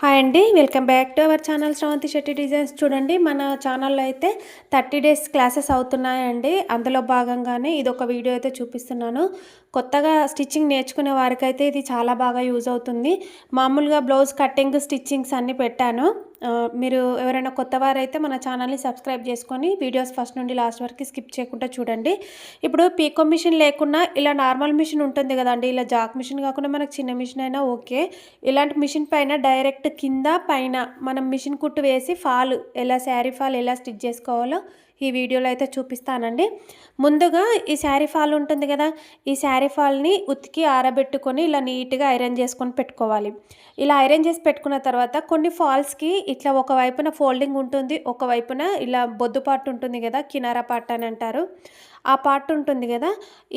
Hi అండి welcome back to our channel Sravanthi Shetty designs. చూడండి మన ఛానల్లో అయితే థర్టీ డేస్ క్లాసెస్ అవుతున్నాయండి. అందులో భాగంగానే ఇది ఒక వీడియో అయితే చూపిస్తున్నాను. కొత్తగా స్టిచ్చింగ్ నేర్చుకునే వారికైతే ఇది చాలా బాగా యూజ్ అవుతుంది. మామూలుగా బ్లౌజ్ కటింగ్ స్టిచ్చింగ్స్ అన్నీ పెట్టాను. మీరు ఎవరైనా కొత్త వారైతే మన ఛానల్ని సబ్స్క్రైబ్ చేసుకొని వీడియోస్ ఫస్ట్ నుండి లాస్ట్ వరకు స్కిప్ చేయకుండా చూడండి. ఇప్పుడు పీకో మిషన్ లేకుండా ఇలా నార్మల్ మిషన్ ఉంటుంది కదండి. ఇలా జాక్ మిషన్ కాకుండా మనకు చిన్న మిషన్ అయినా ఓకే. ఇలాంటి మిషన్ పైన డైరెక్ట్ కింద పైన మనం మిషన్ కుట్టు వేసి ఫాల్ ఎలా శారీ ఫాల్ ఎలా స్టిచ్ చేసుకోవాలో ఈ వీడియోలో అయితే చూపిస్తానండి. ముందుగా ఈ శారీ ఫాల్ ఉంటుంది కదా ఈ శారీ ఫాల్ని ఉతికి ఆరబెట్టుకొని ఇలా నీట్గా ఐరన్ చేసుకొని పెట్టుకోవాలి. ఇలా ఐరన్ చేసి పెట్టుకున్న తర్వాత కొన్ని ఫాల్స్కి ఇట్లా ఒక వైపున ఫోల్డింగ్ ఉంటుంది ఒక వైపున ఇలా బొద్దు పార్ట్ ఉంటుంది కదా కినారా పార్ట్ అని అంటారు. ఆ పార్ట్ ఉంటుంది కదా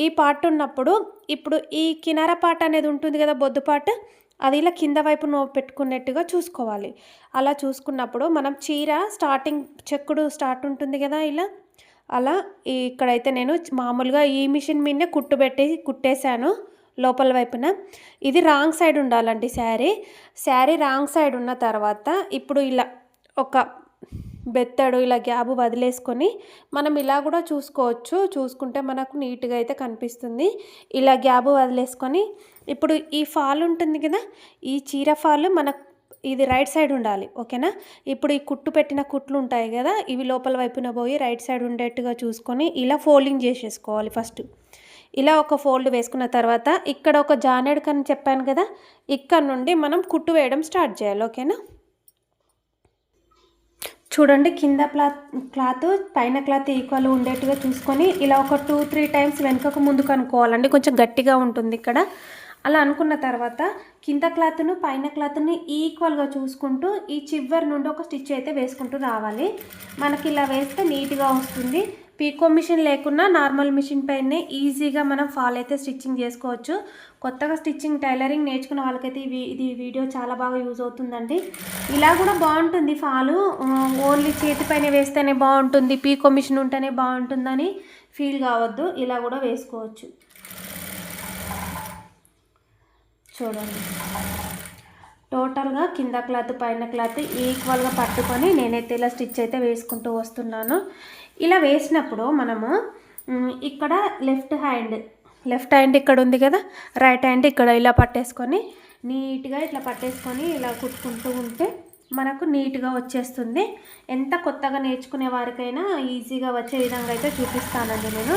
ఈ పార్ట్ ఉన్నప్పుడు ఇప్పుడు ఈ కినారా పార్ట్ అనేది ఉంటుంది కదా బొద్దు పార్ట్ అది ఇలా కింద వైపు నువ్వు పెట్టుకున్నట్టుగా చూసుకోవాలి. అలా చూసుకున్నప్పుడు మనం చీర స్టార్టింగ్ చెక్కుడు స్టార్ట్ ఉంటుంది కదా ఇలా. అలా ఇక్కడైతే నేను మామూలుగా ఈ మిషన్ మీదనే కుట్టు పెట్టి కుట్టేశాను లోపల వైపున. ఇది రాంగ్ సైడ్ ఉండాలండి శారీ. శారీ రాంగ్ సైడ్ ఉన్న తర్వాత ఇప్పుడు ఇలా ఒక బెత్తడు ఇలా గ్యాబ్ వదిలేసుకొని మనం ఇలా కూడా చూసుకోవచ్చు. చూసుకుంటే మనకు నీట్గా అయితే కనిపిస్తుంది. ఇలా గ్యాబ్ వదిలేసుకొని ఇప్పుడు ఈ ఫాల్ ఉంటుంది కదా ఈ చీర ఫాల్ మనకు ఇది రైట్ సైడ్ ఉండాలి ఓకేనా? ఇప్పుడు ఈ కుట్టు పెట్టిన కుట్లు ఉంటాయి కదా ఇవి లోపల వైపున పోయి రైట్ సైడ్ ఉండేట్టుగా చూసుకొని ఇలా ఫోల్డింగ్ చేసేసుకోవాలి ఫస్ట్. ఇలా ఒక ఫోల్డ్ వేసుకున్న తర్వాత ఇక్కడ ఒక జానెడ్కని చెప్పాను కదా ఇక్కడ నుండి మనం కుట్టు వేయడం స్టార్ట్ చేయాలి ఓకేనా? చూడండి కింద క్లాత్ క్లాత్ పైన క్లాత్ ఈక్వల్ ఉండేట్టుగా చూసుకొని ఇలా ఒక టూ త్రీ టైమ్స్ వెనుకకు ముందుకు అనుకోవాలండి. కొంచెం గట్టిగా ఉంటుంది ఇక్కడ. అలా అనుకున్న తర్వాత కింద క్లాత్ను పైన క్లాత్ని ఈక్వల్గా చూసుకుంటూ ఈ చివరి నుండి ఒక స్టిచ్ అయితే వేసుకుంటూ రావాలి. మనకి ఇలా వేస్తే నీట్గా వస్తుంది. పీకో మిషన్ లేకున్నా నార్మల్ మిషన్ పైనే ఈజీగా మనం ఫాల్ అయితే స్టిచ్చింగ్ చేసుకోవచ్చు. కొత్తగా స్టిచ్చింగ్ టైలరింగ్ నేర్చుకున్న వాళ్ళకైతే ఇవి ఇది వీడియో చాలా బాగా యూజ్ అవుతుందండి. ఇలా కూడా బాగుంటుంది ఫాలు. ఓన్లీ చేతి పైన వేస్తేనే బాగుంటుంది పీకో మిషన్ ఉంటేనే బాగుంటుందని ఫీల్ కావద్దు. ఇలా కూడా వేసుకోవచ్చు. చూడండి. టోటల్గా కింద క్లాత్ పైన క్లాత్ ఈక్వల్గా పట్టుకొని నేనైతే ఇలా స్టిచ్ అయితే వేసుకుంటూ వస్తున్నాను. ఇలా వేసినప్పుడు మనము ఇక్కడ లెఫ్ట్ హ్యాండ్ లెఫ్ట్ హ్యాండ్ ఇక్కడ ఉంది కదా రైట్ హ్యాండ్ ఇక్కడ ఇలా పట్టేసుకొని నీట్గా ఇట్లా పట్టేసుకొని ఇలా కుట్టుకుంటూ ఉంటే మనకు నీట్గా వచ్చేస్తుంది. ఎంత కొత్తగా నేర్చుకునే వారికైనా ఈజీగా వచ్చే విధంగా అయితే చూపిస్తానండి నేను.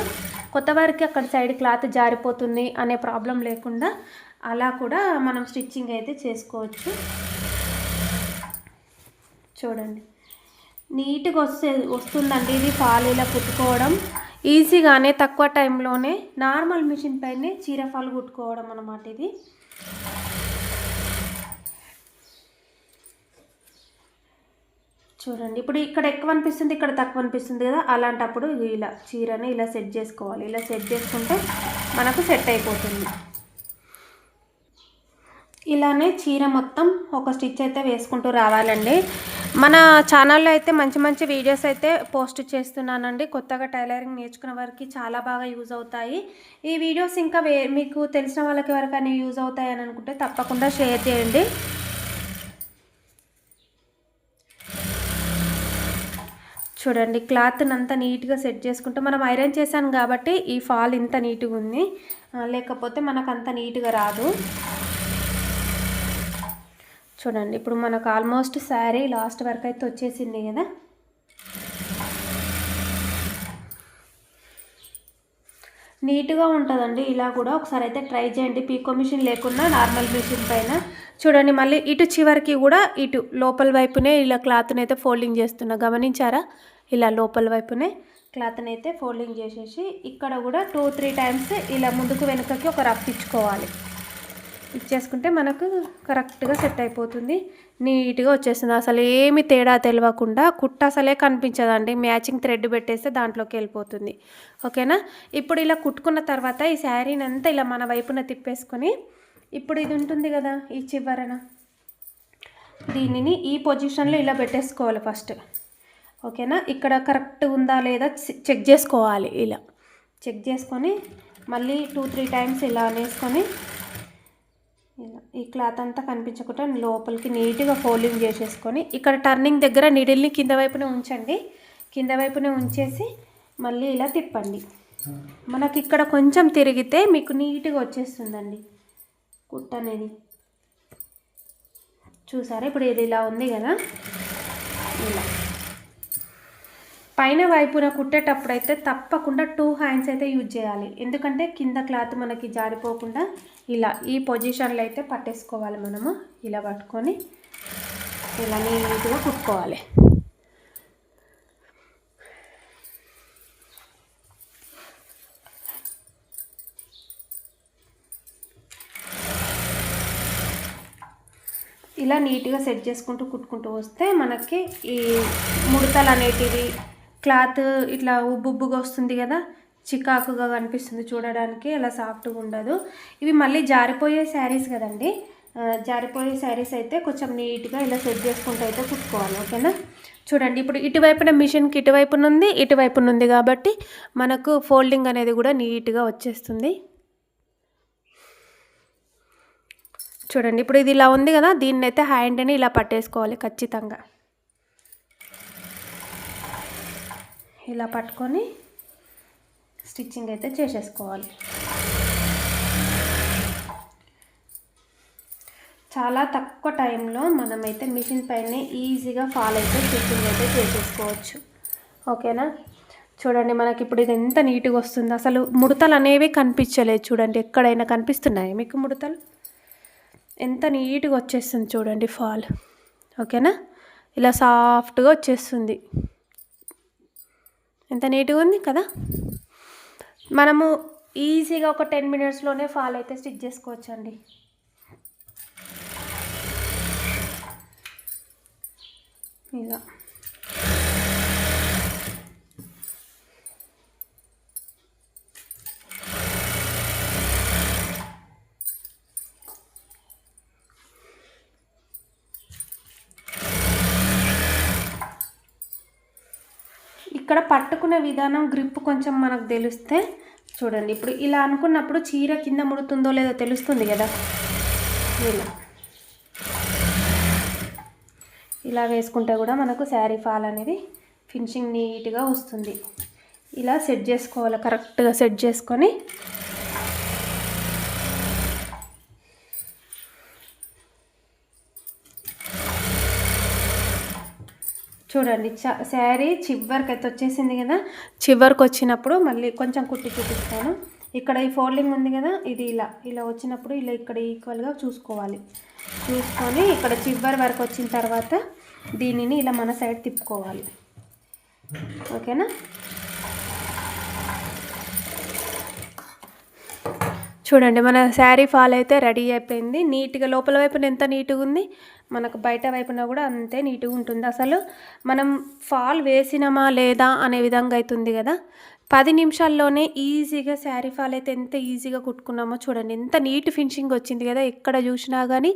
కొత్త వారికి అక్కడ సైడ్ క్లాత్ జారిపోతుంది అనే ప్రాబ్లం లేకుండా అలా కూడా మనం స్టిచ్చింగ్ అయితే చేసుకోవచ్చు. చూడండి. నీట్గా వస్తే వస్తుందండి ఇది పాలు ఇలా కుట్టుకోవడం. ఈజీగానే తక్కువ టైంలోనే నార్మల్ మిషన్ పైనే చీర ఫాల్ కుట్టుకోవడం అన్నమాట ఇది. చూడండి ఇప్పుడు ఇక్కడ ఎక్కువ అనిపిస్తుంది ఇక్కడ తక్కువ అనిపిస్తుంది కదా అలాంటప్పుడు ఇలా చీరని ఇలా సెట్ చేసుకోవాలి. ఇలా సెట్ చేసుకుంటే మనకు సెట్ అయిపోతుంది. ఇలానే చీర మొత్తం ఒక స్టిచ్ అయితే వేసుకుంటూ రావాలండి. మన ఛానల్లో అయితే మంచి మంచి వీడియోస్ అయితే పోస్ట్ చేస్తున్నానండి. కొత్తగా టైలరింగ్ నేర్చుకున్న వారికి చాలా బాగా యూజ్ అవుతాయి. ఈ వీడియోస్ ఇంకా వే మీకు తెలిసిన వాళ్ళకి ఎవరికైనా యూజ్ అవుతాయని అనుకుంటే తప్పకుండా షేర్ చేయండి. చూడండి క్లాత్ని అంతా నీట్గా సెట్ చేసుకుంటే మనం ఐరన్ చేశాను కాబట్టి ఈ ఫాల్ ఇంత నీట్గా ఉంది. లేకపోతే మనకు అంత నీట్గా రాదు. చూడండి ఇప్పుడు మనకు ఆల్మోస్ట్ శారీ లాస్ట్ వరకు అయితే వచ్చేసింది కదా. నీట్గా ఉంటుందండి ఇలా కూడా ఒకసారి అయితే ట్రై చేయండి. పీకో మిషన్ లేకుండా నార్మల్ మిషన్ పైన. చూడండి మళ్ళీ ఇటు చివరికి కూడా ఇటు లోపల వైపునే ఇలా క్లాత్ని అయితే ఫోల్డింగ్ చేస్తున్నా. గమనించారా? ఇలా లోపల వైపునే క్లాత్ని అయితే ఫోల్డింగ్ చేసేసి ఇక్కడ కూడా టూ త్రీ టైమ్స్ ఇలా ముందుకు వెనుకకి ఒక రఫ్ ఇచ్చుకోవాలి. ఇచ్చేసుకుంటే మనకు కరెక్ట్గా సెట్ అయిపోతుంది. నీట్గా వచ్చేస్తుంది. అసలు ఏమి తేడా తెలియకుండా కుట్ట అసలే కనిపించదండి. మ్యాచింగ్ థ్రెడ్ పెట్టేస్తే దాంట్లోకి వెళ్ళిపోతుంది. ఓకేనా? ఇప్పుడు ఇలా కుట్టుకున్న తర్వాత ఈ శారీని అంతా ఇలా మన వైపున తిప్పేసుకొని ఇప్పుడు ఇది ఉంటుంది కదా ఈ చివరన. దీనిని ఈ పొజిషన్లో ఇలా పెట్టేసుకోవాలి ఫస్ట్. ఓకేనా? ఇక్కడ కరెక్ట్ ఉందా లేదా చెక్ చేసుకోవాలి ఇలా. చెక్ చేసుకొని మళ్ళీ టూ త్రీ టైమ్స్ ఇలా అనేసుకొని ఇలా. ఈ క్లాత్ అంతా కనిపించకుండా లోపలికి నీట్గా ఫోల్డింగ్ చేసేసుకొని ఇక్కడ టర్నింగ్ దగ్గర నీడిల్ని కింద వైపునే ఉంచండి. కింద వైపునే ఉంచేసి మళ్ళీ ఇలా తిప్పండి. మనకి ఇక్కడ కొంచెం తిరిగితే మీకు నీట్గా వచ్చేస్తుందండి కుట్ట అనేది. చూసారా? ఇప్పుడు ఇది ఇలా ఉంది కదా? ఇలా. పైన వైపున కుట్టేటప్పుడు అయితే తప్పకుండా టూ హ్యాండ్స్ అయితే యూజ్ చేయాలి. ఎందుకంటే కింద క్లాత్ మనకి జారిపోకుండా ఇలా ఈ పొజిషన్లో అయితే పట్టేసుకోవాలి మనము. ఇలా పట్టుకొని ఇలా నీట్గా కుట్టుకోవాలి. ఇలా నీట్గా సెట్ చేసుకుంటూ కుట్టుకుంటూ వస్తే మనకి ఈ ముడతలు అనేటివి క్లాత్ ఇట్లా ఉబ్బుబ్బుగా వస్తుంది కదా చికాకుగా కనిపిస్తుంది చూడడానికి అలా సాఫ్ట్గా ఉండదు. ఇవి మళ్ళీ జారిపోయే శారీస్ కదండి. జారిపోయే శారీస్ అయితే కొంచెం నీట్గా ఇలా సెట్ చేసుకుంటూ అయితే కుట్టుకోవాలి ఓకేనా? చూడండి ఇప్పుడు ఇటువైపున మిషన్కి ఇటువైపున ఉంది ఇటువైపున ఉంది కాబట్టి మనకు ఫోల్డింగ్ అనేది కూడా నీట్గా వచ్చేస్తుంది. చూడండి ఇప్పుడు ఇది ఇలా ఉంది కదా దీన్ని అయితే హ్యాండ్ని ఇలా పట్టేసుకోవాలి ఖచ్చితంగా. ఇలా పట్టుకొని స్టిచ్చింగ్ అయితే చేసేసుకోవాలి. చాలా తక్కువ టైంలో మనమైతే మిషన్ పైన ఈజీగా ఫాల్ అయితే స్టిచ్చింగ్ అయితే చేసేసుకోవచ్చు. ఓకేనా? చూడండి మనకి ఇప్పుడు ఇది ఎంత నీట్గా వస్తుంది. అసలు ముడతలు అనేవి కనిపించలేదు చూడండి. ఎక్కడైనా కనిపిస్తున్నాయి మీకు ముడతలు? ఎంత నీట్గా వచ్చేస్తుంది చూడండి ఫాల్. ఓకేనా? ఇలా సాఫ్ట్గా వచ్చేస్తుంది. ఎంత నీట్గా ఉంది కదా. మనము ఈజీగా ఒక టెన్ మినిట్స్లోనే ఫాల్ అయితే స్టిచ్ చేసుకోవచ్చండి. ఇలా ఇక్కడ పట్టుకునే విధానం గ్రిప్ కొంచెం మనకు తెలిస్తే చూడండి. ఇప్పుడు ఇలా అనుకున్నప్పుడు చీర కింద ముడుతుందో లేదో తెలుస్తుంది కదా? ఇలా. ఇలా వేసుకుంటే కూడా మనకు శారీ ఫాల్ అనేది ఫినిషింగ్ నీట్గా వస్తుంది. ఇలా సెట్ చేసుకోవాలి కరెక్ట్గా సెట్ చేసుకొని చూడండి శారీ చివరికి అయితే వచ్చేసింది కదా? చివరికి వచ్చినప్పుడు మళ్ళీ కొంచెం కుట్టి చూపిస్తాను. ఇక్కడ ఈ ఫోల్డింగ్ ఉంది కదా ఇది ఇలా ఇలా వచ్చినప్పుడు ఇలా ఇక్కడ ఈక్వల్గా చూసుకోవాలి. చూసుకొని ఇక్కడ చివరి వరకు వచ్చిన తర్వాత దీనిని ఇలా మన సైడ్ తిప్పుకోవాలి. ఓకేనా? చూడండి మన శారీ ఫాల్ అయితే రెడీ అయిపోయింది. నీట్గా లోపల వైపున ఎంత నీట్గా ఉంది మనకు బయట వైపున కూడా అంతే నీట్గా ఉంటుంది. అసలు మనం ఫాల్ వేసినామా లేదా అనే విధంగా అవుతుంది కదా. పది నిమిషాల్లోనే ఈజీగా శారీ ఫాల్ అయితే ఎంత ఈజీగా కుట్టుకున్నామో చూడండి. ఎంత నీట్ ఫినిషింగ్ వచ్చింది కదా ఎక్కడ చూసినా కానీ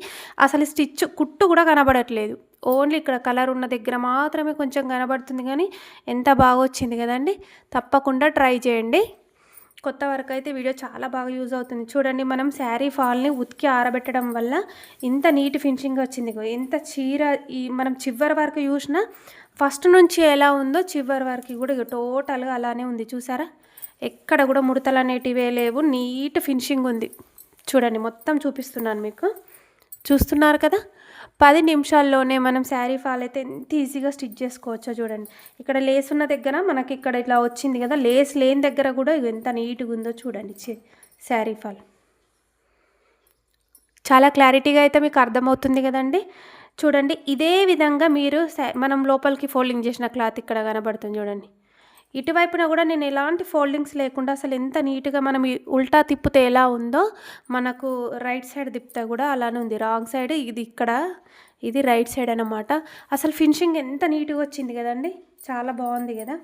అసలు స్టిచ్ కుట్టు కూడా కనబడట్లేదు. ఓన్లీ ఇక్కడ కలర్ ఉన్న దగ్గర మాత్రమే కొంచెం కనబడుతుంది కానీ ఎంత బాగా వచ్చింది కదండి. తప్పకుండా ట్రై చేయండి. కొత్త వరకు అయితే వీడియో చాలా బాగా యూజ్ అవుతుంది. చూడండి మనం శారీ ఫాల్ని ఉతికి ఆరబెట్టడం వల్ల ఇంత నీట్ ఫినిషింగ్ వచ్చింది. ఎంత చీర ఈ మనం చివరి వరకు చూసినా ఫస్ట్ నుంచి ఎలా ఉందో చివరి వరకు కూడా టోటల్గా అలానే ఉంది. చూసారా? ఎక్కడ కూడా ముడతలు అనేటివే లేవు. నీట్ ఫినిషింగ్ ఉంది. చూడండి మొత్తం చూపిస్తున్నాను మీకు. చూస్తున్నారు కదా? పది నిమిషాల్లోనే మనం శారీ ఫాల్ అయితే ఎంత ఈజీగా స్టిచ్ చేసుకోవచ్చో చూడండి. ఇక్కడ లేస్ ఉన్న దగ్గర మనకి ఇక్కడ ఇట్లా వచ్చింది కదా లేస్ లేని దగ్గర కూడా ఎంత నీట్గా ఉందో చూడండి శారీ ఫాల్. చాలా క్లారిటీగా అయితే మీకు అర్థమవుతుంది కదండి. చూడండి ఇదే విధంగా మీరు మనం లోపలికి ఫోల్డింగ్ చేసిన క్లాత్ ఇక్కడ కనబడుతుంది చూడండి. ఇటువైపున కూడా నేను ఎలాంటి ఫోల్డింగ్స్ లేకుండా అసలు ఎంత నీట్గా మనం ఉల్టా తిప్పితే ఎలా ఉందో మనకు రైట్ సైడ్ తిప్పితే కూడా అలానే ఉంది. రాంగ్ సైడ్ ఇది ఇక్కడ ఇది రైట్ సైడ్ అన్నమాట. అసలు ఫినిషింగ్ ఎంత నీట్గా వచ్చింది కదండి. చాలా బాగుంది కదా.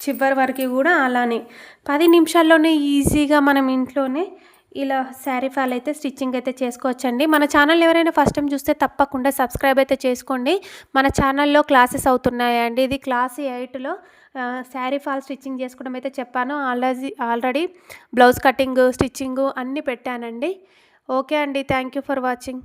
చివరి వరకు కూడా అలానే. పది నిమిషాల్లోనే ఈజీగా మనం ఇంట్లోనే ఇలా శారీ ఫాల్ అయితే స్టిచ్చింగ్ అయితే చేసుకోవచ్చండి. మన ఛానల్ ఎవరైనా ఫస్ట్ టైం చూస్తే తప్పకుండా సబ్స్క్రైబ్ అయితే చేసుకోండి. మన ఛానల్లో క్లాసెస్ అవుతున్నాయండి. ఇది క్లాస్ ఎయిట్లో శారీ ఫాల్ స్టిచ్చింగ్ చేసుకోవడం అయితే చెప్పాను. Already already blouse cutting stitching అన్నీ పెట్టానండి. ఓకే అండి. Thank you for watching.